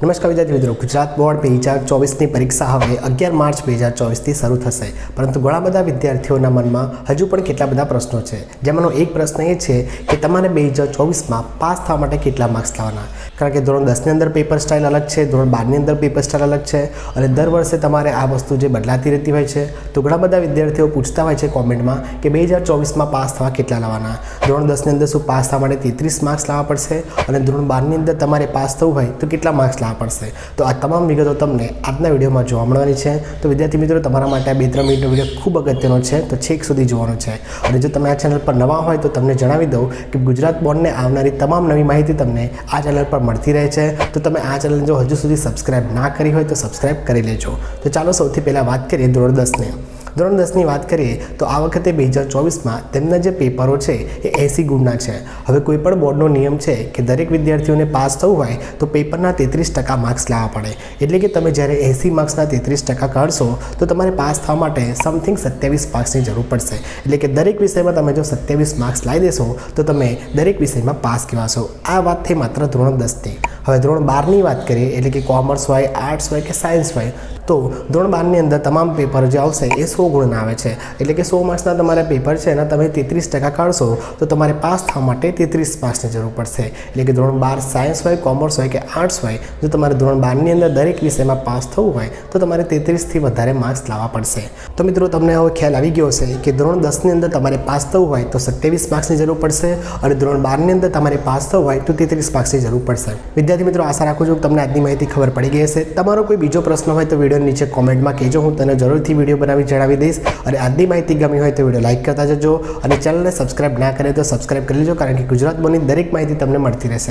નમસ્કાર વિદ્યાર્થી મિત્રો, ગુજરાત બોર્ડ બે હજાર ચોવીસની પરીક્ષા હવે અગિયાર માર્ચ બે હજાર ચોવીસથી શરૂ થશે. પરંતુ ઘણા બધા વિદ્યાર્થીઓના મનમાં હજુ પણ કેટલા બધા પ્રશ્નો છે. જેમાંનો એક પ્રશ્ન એ છે કે તમારે બે હજાર ચોવીસમાં પાસ થવા માટે કેટલા માર્ક્સ લાવવાના? કારણ કે ધોરણ દસની અંદર પેપર સ્ટાઇલ અલગ છે, ધોરણ બારની અંદર પેપર સ્ટાઇલ અલગ છે અને દર વર્ષે તમારે આ વસ્તુ જે બદલાતી રહેતી હોય છે, તો ઘણા બધા વિદ્યાર્થીઓ પૂછતા હોય છે કોમેન્ટમાં કે બે હજાર ચોવીસમાં પાસ થવા કેટલા લાવવાના? ધોરણ દસની અંદર શું પાસ થવા માટે તેત્રીસ માર્ક્સ લાવવા પડશે અને ધોરણ બારની અંદર તમારે પાસ થવું હોય તો કેટલા માર્ક્સ લાવવા પડશે. તો આ તમામ વિગતો તમને આજના વિડીયોમાં જોવા મળવાની છે. તો વિદ્યાર્થી મિત્રો, તમારા માટે બે ત્રણ મિનિટનો વીડિયો ખૂબ અગત્યનો છે. તો છેક સુધી જોવાનો છે. અને જો તમે આ ચેનલ પર નવા હોય તો તમને જણાવી દઉં કે ગુજરાત બોર્ડને આવનારી તમામ નવી માહિતી તમને આ ચેનલ પર મળતી રહે છે. તો તમે આ ચેનલ જો હજુ સુધી સબસ્ક્રાઇબ ના કરી હોય તો સબસ્ક્રાઇબ કરી લેજો. તો ચાલો સૌથી પહેલાં વાત કરીએ ધોરણ દસની. ધોરણ દસની વાત કરીએ, તો આ વખતે બે હજાર ચોવીસમાં તેમના જે પેપરો છે એ એંસી ગુણના છે. હવે કોઈ પણ બોર્ડનો નિયમ છે કે દરેક વિદ્યાર્થીઓને પાસ થવું હોય, તો પેપરના તેત્રીસ ટકા માર્ક્સ લાવવા પડે. એટલે કે તમે જ્યારે એંસી માર્ક્સના તેત્રીસ ટકા કાઢશો, તો તમારે પાસ થવા માટે સમથિંગ સત્યાવીસ માર્ક્સની જરૂર પડશે. એટલે કે દરેક વિષયમાં તમે જો સત્યાવીસ માર્ક્સ લાવી દેશો, તો તમે દરેક વિષયમાં પાસ કહેવાશો. આ વાત થઈ માત્ર ધોરણ દસની હવે ધોરણ બારની વાત કરીએ, એટલે કે કોમર્સ હોય આર્ટ્સ હોય કે સાયન્સ હોય, તો ધોરણ બારની અંદર તમામ પેપર જે આવશે એ સો ગુણના આવે છે. એટલે કે સો માર્ક્સના તમારા પેપર છે એના તમે તેત્રીસ ટકા કાઢશો, તો તમારે પાસ થવા માટે તેત્રીસ માર્ક્સની જરૂર પડશે. એટલે કે ધોરણ બાર સાયન્સ હોય કોમર્સ હોય કે આર્ટ્સ હોય, જો તમારે ધોરણ બારની અંદર દરેક વિષયમાં પાસ થવું હોય, તો તમારે તેત્રીસથી વધારે માર્ક્સ લાવવા પડશે. તો મિત્રો, તમને હવે ખ્યાલ આવી ગયો હશે કે ધોરણ દસની અંદર તમારે પાસ થવું હોય, તો સત્યાવીસ માર્ક્સની જરૂર પડશે, અને ધોરણ બારની અંદર તમારે પાસ થવું હોય, તો તેત્રીસ માર્ક્સની જરૂર પડશે. વિદ્યાર્થી મિત્રો, આશા રાખું છું તમને આજની માહિતી ખબર પડી ગઈ હશે. તમારો કોઈ બીજો પ્રશ્ન હોય તો વીડિયો નીચે કોમેન્ટમાં કહેજો. હું તને જરૂરથી વીડિયો બનાવી જણાવી દઈશ. અને આજની માહિતી ગમી હોય તો વીડિયો લાઇક કરતા જજો. અને ચેનલને સબસ્ક્રાઇબ ના કરે તો સબસ્ક્રાઇબ કરી લેજો, કારણ કે ગુજરાત બોર્ડની દરેક માહિતી તમને મળતી રહેશે.